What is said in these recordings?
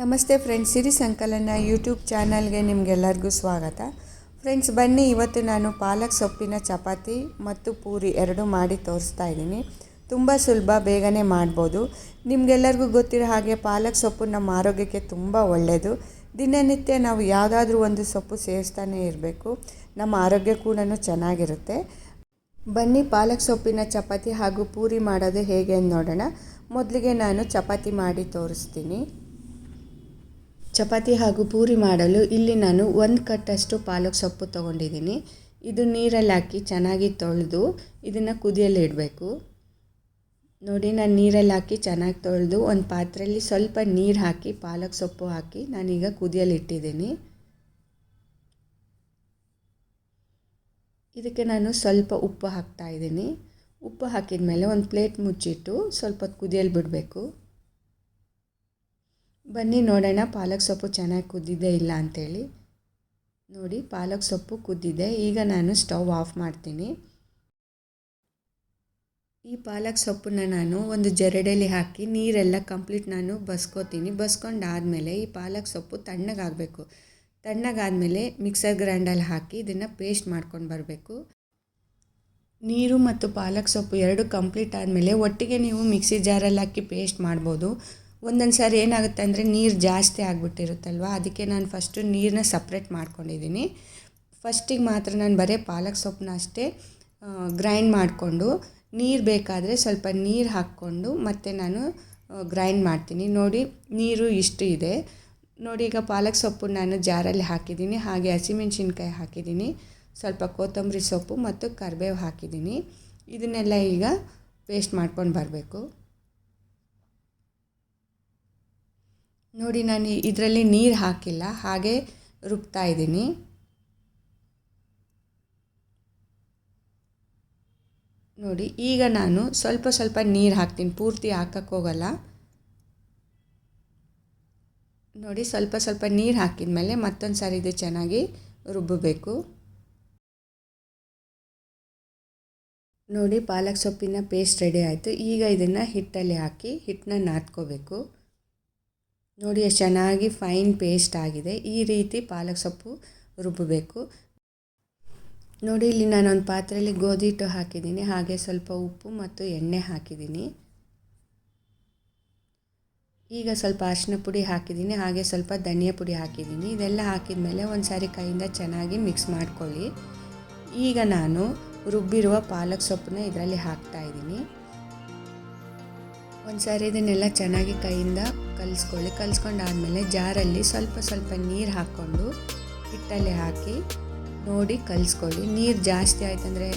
ನಮಸ್ತೆ ಫ್ರೆಂಡ್ಸ್, ಸಿರಿ ಸಂಕಲನ ಯೂಟ್ಯೂಬ್ ಚಾನಲ್ಗೆ ನಿಮಗೆಲ್ಲರಿಗೂ ಸ್ವಾಗತ. ಫ್ರೆಂಡ್ಸ್, ಬನ್ನಿ, ಇವತ್ತು ನಾನು ಪಾಲಕ್ ಸೊಪ್ಪಿನ ಚಪಾತಿ ಮತ್ತು ಪೂರಿ ಎರಡು ಮಾಡಿ ತೋರಿಸ್ತಾ ಇದ್ದೀನಿ. ತುಂಬ ಸುಲಭ, ಬೇಗನೆ ಮಾಡ್ಬೋದು. ನಿಮಗೆಲ್ಲರಿಗೂ ಗೊತ್ತಿರೋ ಹಾಗೆ ಪಾಲಕ್ ಸೊಪ್ಪು ನಮ್ಮ ಆರೋಗ್ಯಕ್ಕೆ ತುಂಬ ಒಳ್ಳೆಯದು ದಿನನಿತ್ಯ ನಾವು ಯಾವುದಾದ್ರೂ ಒಂದು ಸೊಪ್ಪು ಸೇವಿಸ್ತಾನೆ ಇರಬೇಕು. ನಮ್ಮ ಆರೋಗ್ಯ ಕೂಡ ಚೆನ್ನಾಗಿರುತ್ತೆ. ಬನ್ನಿ, ಪಾಲಕ್ ಸೊಪ್ಪಿನ ಚಪಾತಿ ಹಾಗೂ ಪೂರಿ ಮಾಡೋದು ಹೇಗೆ ಅಂತ ನೋಡೋಣ. ಮೊದಲಿಗೆ ನಾನು ಚಪಾತಿ ಮಾಡಿ ತೋರಿಸ್ತೀನಿ. ಚಪಾತಿ ಹಾಗೂ ಪೂರಿ ಮಾಡಲು ಇಲ್ಲಿ ನಾನು ಒಂದು ಕಟ್ಟಷ್ಟು ಪಾಲಕ್ ಸೊಪ್ಪು ತೊಗೊಂಡಿದ್ದೀನಿ. ಇದು ನೀರಲ್ಲಿ ಹಾಕಿ ಚೆನ್ನಾಗಿ ತೊಳೆದು ಇದನ್ನು ಕುದಿಯಲ್ಲಿ ಇಡಬೇಕು. ನೋಡಿ, ನಾನು ನೀರಲ್ಲಿ ಹಾಕಿ ಚೆನ್ನಾಗಿ ತೊಳೆದು ಒಂದು ಪಾತ್ರೆಯಲ್ಲಿ ಸ್ವಲ್ಪ ನೀರು ಹಾಕಿ, ಪಾಲಕ್ ಸೊಪ್ಪು ಹಾಕಿ ನಾನೀಗ ಕುದಿಯಲ್ಲಿ ಇಟ್ಟಿದ್ದೀನಿ. ಇದಕ್ಕೆ ನಾನು ಸ್ವಲ್ಪ ಉಪ್ಪು ಹಾಕ್ತಾ ಇದ್ದೀನಿ. ಉಪ್ಪು ಹಾಕಿದ ಮೇಲೆ ಒಂದು ಪ್ಲೇಟ್ ಮುಚ್ಚಿಟ್ಟು ಸ್ವಲ್ಪ ಕುದಿಯಲ್ಲಿ ಬಿಡಬೇಕು. ಬನ್ನಿ ನೋಡೋಣ, ಪಾಲಕ್ ಸೊಪ್ಪು ಚೆನ್ನಾಗಿ ಕುದ್ದಿದೆ ಇಲ್ಲ ಅಂಥೇಳಿ ನೋಡಿ, ಪಾಲಕ್ ಸೊಪ್ಪು ಕುದ್ದಿದೆ ಈಗ ನಾನು ಸ್ಟವ್ ಆಫ್ ಮಾಡ್ತೀನಿ. ಈ ಪಾಲಕ್ ಸೊಪ್ಪನ್ನ ನಾನು ಒಂದು ಜರಡಲ್ಲಿ ಹಾಕಿ ನೀರೆಲ್ಲ ಕಂಪ್ಲೀಟ್ ನಾನು ಬಸ್ಕೋತೀನಿ. ಬಸ್ಕೊಂಡಾದಮೇಲೆ ಈ ಪಾಲಕ್ ಸೊಪ್ಪು ತಣ್ಣಗಾಗಬೇಕು. ತಣ್ಣಗಾದಮೇಲೆ ಮಿಕ್ಸರ್ ಗ್ರೈಂಡಲ್ಲಿ ಹಾಕಿ ಇದನ್ನು ಪೇಸ್ಟ್ ಮಾಡ್ಕೊಂಡು ಬರಬೇಕು. ನೀರು ಮತ್ತು ಪಾಲಕ್ ಸೊಪ್ಪು ಎರಡು ಕಂಪ್ಲೀಟ್ ಆದಮೇಲೆ ಒಟ್ಟಿಗೆ ನೀವು ಮಿಕ್ಸಿ ಜಾರಲ್ಲಿ ಹಾಕಿ ಪೇಸ್ಟ್ ಮಾಡ್ಬೋದು. ಒಂದೊಂದು ಸಾರಿ ಏನಾಗುತ್ತೆ ಅಂದರೆ ನೀರು ಜಾಸ್ತಿ ಆಗಿಬಿಟ್ಟಿರುತ್ತಲ್ವ? ಅದಕ್ಕೆ ನಾನು ಫಸ್ಟು ನೀರನ್ನ ಸಪ್ರೇಟ್ ಮಾಡ್ಕೊಂಡಿದ್ದೀನಿ ಫಸ್ಟಿಗೆ ಮಾತ್ರ ನಾನು ಬರೀ ಪಾಲಕ್ ಸೊಪ್ಪನ್ನ ಅಷ್ಟೇ ಗ್ರೈಂಡ್ ಮಾಡಿಕೊಂಡು ನೀರು ಬೇಕಾದರೆ ಸ್ವಲ್ಪ ನೀರು ಹಾಕ್ಕೊಂಡು ಮತ್ತೆ ನಾನು ಗ್ರೈಂಡ್ ಮಾಡ್ತೀನಿ. ನೋಡಿ ನೀರು ಇಷ್ಟು ಇದೆ. ನೋಡಿ ಈಗ ಪಾಲಕ್ ಸೊಪ್ಪು ನಾನು ಜಾರಲ್ಲಿ ಹಾಕಿದ್ದೀನಿ ಹಾಗೆ ಹಸಿಮೆಣ್ಸಿನ್ಕಾಯಿ ಹಾಕಿದ್ದೀನಿ ಸ್ವಲ್ಪ ಕೊತ್ತಂಬರಿ ಸೊಪ್ಪು ಮತ್ತು ಕರಿಬೇವು ಹಾಕಿದ್ದೀನಿ ಇದನ್ನೆಲ್ಲ ಈಗ ಪೇಸ್ಟ್ ಮಾಡ್ಕೊಂಡು ಬರಬೇಕು. ನೋಡಿ, ನಾನು ಇದರಲ್ಲಿ ನೀರು ಹಾಕಿಲ್ಲ, ಹಾಗೆ ರುಬ್ತಾ ಇದ್ದೀನಿ. ನೋಡಿ, ಈಗ ನಾನು ಸ್ವಲ್ಪ ಸ್ವಲ್ಪ ನೀರು ಹಾಕ್ತೀನಿ, ಪೂರ್ತಿ ಹಾಕೋಕ್ಕೋಗಲ್ಲ ನೋಡಿ, ಸ್ವಲ್ಪ ಸ್ವಲ್ಪ ನೀರು ಹಾಕಿದ ಮೇಲೆ ಮತ್ತೊಂದು ಸಾರಿ ಇದು ಚೆನ್ನಾಗಿ ರುಬ್ಬಬೇಕು. ನೋಡಿ, ಪಾಲಕ್ ಸೊಪ್ಪಿನ ಪೇಸ್ಟ್ ರೆಡಿ ಆಯಿತು. ಈಗ ಇದನ್ನು ಹಿಟ್ಟಲ್ಲಿ ಹಾಕಿ ಹಿಟ್ಟನ್ನ ನಾದ್ಕೋಬೇಕು. ನೋಡಿ, ಎಷ್ಟು ಚೆನ್ನಾಗಿ ಫೈನ್ ಪೇಸ್ಟ್ ಆಗಿದೆ. ಈ ರೀತಿ ಪಾಲಕ್ ಸೊಪ್ಪು ರುಬ್ಬಬೇಕು ನೋಡಿ, ಇಲ್ಲಿ ನಾನೊಂದು ಪಾತ್ರೆಯಲ್ಲಿ ಗೋಧಿ ಹಿಟ್ಟು ಹಾಕಿದ್ದೀನಿ. ಹಾಗೆ ಸ್ವಲ್ಪ ಉಪ್ಪು ಮತ್ತು ಎಣ್ಣೆ ಹಾಕಿದ್ದೀನಿ. ಈಗ ಸ್ವಲ್ಪ ಅರಿಶಿನ ಪುಡಿ ಹಾಕಿದ್ದೀನಿ. ಹಾಗೆ ಸ್ವಲ್ಪ ಧನಿಯಾ ಪುಡಿ ಹಾಕಿದ್ದೀನಿ. ಇದೆಲ್ಲ ಹಾಕಿದ ಮೇಲೆ ಒಂದು ಸಾರಿ ಕೈಯಿಂದ ಚೆನ್ನಾಗಿ ಮಿಕ್ಸ್ ಮಾಡ್ಕೊಳ್ಳಿ. ಈಗ ನಾನು ರುಬ್ಬಿರುವ ಪಾಲಕ್ ಸೊಪ್ಪನ್ನ ಇದರಲ್ಲಿ ಹಾಕ್ತಾ ಇದ್ದೀನಿ. ಒಂದು ಸಾರಿ ಇದನ್ನೆಲ್ಲ ಚೆನ್ನಾಗಿ ಕೈಯಿಂದ ಕಲಿಸ್ಕೊಳ್ಳಿ. ಕಲಿಸ್ಕೊಂಡಾದಮೇಲೆ ಜಾರಲ್ಲಿ ಸ್ವಲ್ಪ ಸ್ವಲ್ಪ ನೀರು ಹಾಕ್ಕೊಂಡು ಹಿಟ್ಟಲ್ಲಿ ಹಾಕಿ ನೋಡಿ ಕಲಿಸ್ಕೊಳ್ಳಿ. ನೀರು ಜಾಸ್ತಿ ಆಯ್ತಂದರೆ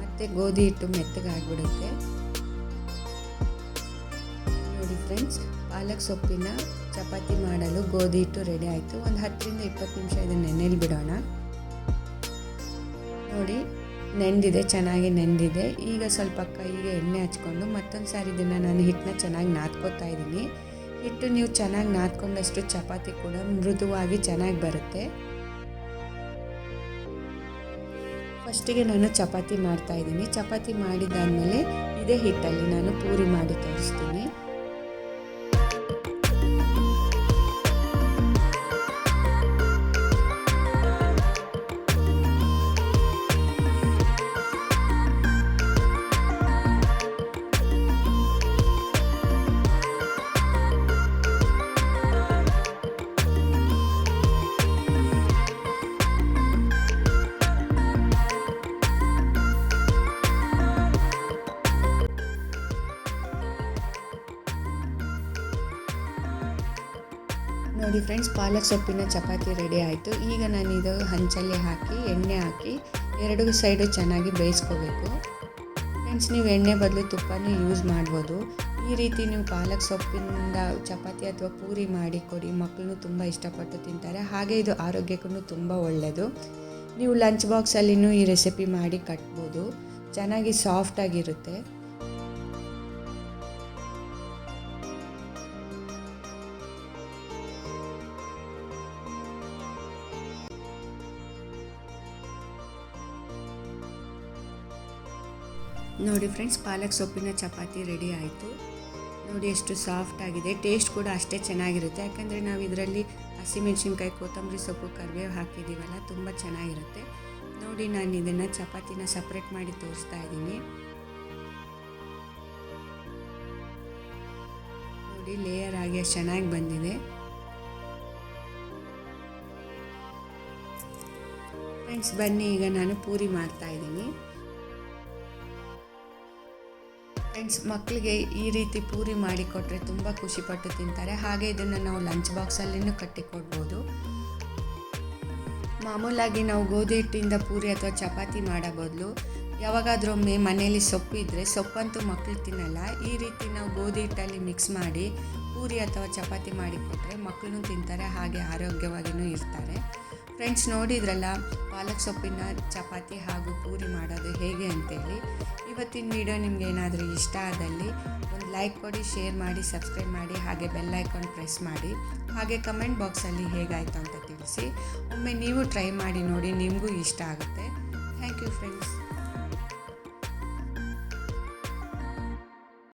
ಮತ್ತೆ ಗೋಧಿ ಹಿಟ್ಟು ಮೆತ್ತಗಾಗ್ಬಿಡುತ್ತೆ. ನೋಡಿ ಫ್ರೆಂಡ್ಸ್, ಪಾಲಕ್ ಸೊಪ್ಪಿನ ಚಪಾತಿ ಮಾಡಲು ಗೋಧಿ ಹಿಟ್ಟು ರೆಡಿ ಆಯಿತು. ಒಂದು ಹತ್ತರಿಂದ ಇಪ್ಪತ್ತು ನಿಮಿಷ ಇದನ್ನು ನೆನೆಯಲ್ಲಿ ಬಿಡೋಣ ನೋಡಿ ನೆಂದಿದೆ, ಚೆನ್ನಾಗಿ ನೆಂದಿದೆ. ಈಗ ಸ್ವಲ್ಪ ಕೈಗೆ ಎಣ್ಣೆ ಹಚ್ಕೊಂಡು ಮತ್ತೊಂದು ಸಾರಿ ಇದನ್ನು ನಾನು ಹಿಟ್ಟನ್ನ ಚೆನ್ನಾಗಿ ನಾದ್ಕೋತಾ ಇದ್ದೀನಿ. ಹಿಟ್ಟು ನೀವು ಚೆನ್ನಾಗಿ ನಾದ್ಕೊಂಡಷ್ಟು ಚಪಾತಿ ಕೂಡ ಮೃದುವಾಗಿ ಚೆನ್ನಾಗಿ ಬರುತ್ತೆ. ಫಸ್ಟಿಗೆ ನಾನು ಚಪಾತಿ ಮಾಡ್ತಾ ಇದ್ದೀನಿ. ಚಪಾತಿ ಮಾಡಿದಾದಮೇಲೆ ಇದೇ ಹಿಟ್ಟಲ್ಲಿ ನಾನು ಪೂರಿ ಮಾಡಿ ತೋರಿಸ್ತೀನಿ. ನೋಡಿ ಫ್ರೆಂಡ್ಸ್ ಪಾಲಕ್ ಸೊಪ್ಪಿನ ಚಪಾತಿ ರೆಡಿ ಆಯಿತು. ಈಗ ನಾನು ಇದು ಹಂಚಲ್ಲಿ ಹಾಕಿ, ಎಣ್ಣೆ ಹಾಕಿ, ಎರಡು ಸೈಡು ಚೆನ್ನಾಗಿ ಬೇಯಿಸ್ಕೋಬೇಕು. ಫ್ರೆಂಡ್ಸ್ ನೀವು ಎಣ್ಣೆ ಬದಲು ತುಪ್ಪನೇ ಯೂಸ್ ಮಾಡ್ಬೋದು. ಈ ರೀತಿ ನೀವು ಪಾಲಕ್ ಸೊಪ್ಪಿನಿಂದ ಚಪಾತಿ ಅಥವಾ ಪೂರಿ ಮಾಡಿ ಕೊಡಿ. ಮಕ್ಕಳು ತುಂಬ ಇಷ್ಟಪಟ್ಟು ತಿಂತಾರೆ. ಹಾಗೆ ಇದು ಆರೋಗ್ಯಕ್ಕೂ ತುಂಬ ಒಳ್ಳೆಯದು ನೀವು ಲಂಚ್ ಬಾಕ್ಸಲ್ಲಿನೂ ಈ ರೆಸಿಪಿ ಮಾಡಿ ಕಟ್ಬೋದು. ಚೆನ್ನಾಗಿ ಸಾಫ್ಟಾಗಿರುತ್ತೆ ನೋಡಿ ಫ್ರೆಂಡ್ಸ್ ಪಾಲಕ್ ಸೊಪ್ಪಿನ ಚಪಾತಿ ರೆಡಿ ಆಯಿತು. ನೋಡಿ ಎಷ್ಟು ಸಾಫ್ಟ್ ಆಗಿದೆ. ಟೇಸ್ಟ್ ಕೂಡ ಅಷ್ಟೇ ಚೆನ್ನಾಗಿರುತ್ತೆ. ಯಾಕಂದರೆ ನಾವು ಇದರಲ್ಲಿ ಹಸಿಮೆಣಸಿನ್ಕಾಯಿ ಕೊತ್ತಂಬರಿ ಸೊಪ್ಪು, ಕರಿಬೇವು ಹಾಕಿದ್ದೀವಲ್ಲ ತುಂಬ ಚೆನ್ನಾಗಿರುತ್ತೆ. ನೋಡಿ ನಾನು ಇದನ್ನು ಚಪಾತಿನ ಸಪ್ರೇಟ್ ಮಾಡಿ ತೋರಿಸ್ತಾ ಇದ್ದೀನಿ. ನೋಡಿ ಲೇಯರ್ ಆಗಿ ಚೆನ್ನಾಗಿ ಬಂದಿದೆ. ಫ್ರೆಂಡ್ಸ್ ಬನ್ನಿ, ಈಗ ನಾನು ಪೂರಿ ಮಾಡ್ತಾ ಇದ್ದೀನಿ. ಫ್ರೆಂಡ್ಸ್ ಮಕ್ಕಳಿಗೆ ಈ ರೀತಿ ಪೂರಿ ಮಾಡಿ ಕೊಟ್ಟರೆ ತುಂಬ ಖುಷಿಪಟ್ಟು ತಿಂತಾರೆ. ಹಾಗೆ ಇದನ್ನು ನಾವು ಲಂಚ್ ಬಾಕ್ಸಲ್ಲಿನೂ ಕಟ್ಟಿಕೊಡ್ಬೋದು ಮಾಮೂಲಾಗಿ ನಾವು ಗೋಧಿ ಹಿಟ್ಟಿಂದ ಪೂರಿ ಅಥವಾ ಚಪಾತಿ ಮಾಡೋ ಬದಲು ಯಾವಾಗಾದ್ರೊಮ್ಮೆ ಮನೆಯಲ್ಲಿ ಸೊಪ್ಪು ಇದ್ದರೆ ಸೊಪ್ಪಂತೂ ಮಕ್ಕಳು ತಿನ್ನಲ್ಲ. ಈ ರೀತಿ ನಾವು ಗೋಧಿ ಹಿಟ್ಟಲ್ಲಿ ಮಿಕ್ಸ್ ಮಾಡಿ ಪೂರಿ ಅಥವಾ ಚಪಾತಿ ಮಾಡಿ ಕೊಟ್ಟರೆ ಮಕ್ಕಳು ತಿಂತಾರೆ, ಹಾಗೆ ಆರೋಗ್ಯವಾಗಿಯೂ ಇರ್ತಾರೆ. ಫ್ರೆಂಡ್ಸ್, ನೋಡಿದ್ರಲ್ಲ, ಪಾಲಕ್ ಸೊಪ್ಪಿನ ಚಪಾತಿ ಹಾಗೂ ಪೂರಿ ಮಾಡೋದು ಹೇಗೆ ಅಂತೇಳಿ. ಇವತ್ತಿನ ವಿಡಿಯೋ ನಿಮ್ಗೆ ಏನಾದರೂ ಇಷ್ಟ ಆದಲ್ಲಿ ಒಂದು ಲೈಕ್ ಕೊಡಿ ಶೇರ್ ಮಾಡಿ ಸಬ್ಸ್ಕ್ರೈಬ್ ಮಾಡಿ, ಹಾಗೆ ಬೆಲ್ ಐಕಾನ್ ಪ್ರೆಸ್ ಮಾಡಿ. ಹಾಗೆ ಕಮೆಂಟ್ ಬಾಕ್ಸಲ್ಲಿ ಹೇಗಾಯಿತು ಅಂತ ತಿಳಿಸಿ. ಒಮ್ಮೆ ನೀವು ಟ್ರೈ ಮಾಡಿ ನೋಡಿ ನಿಮಗೂ ಇಷ್ಟ ಆಗುತ್ತೆ. Thank you friends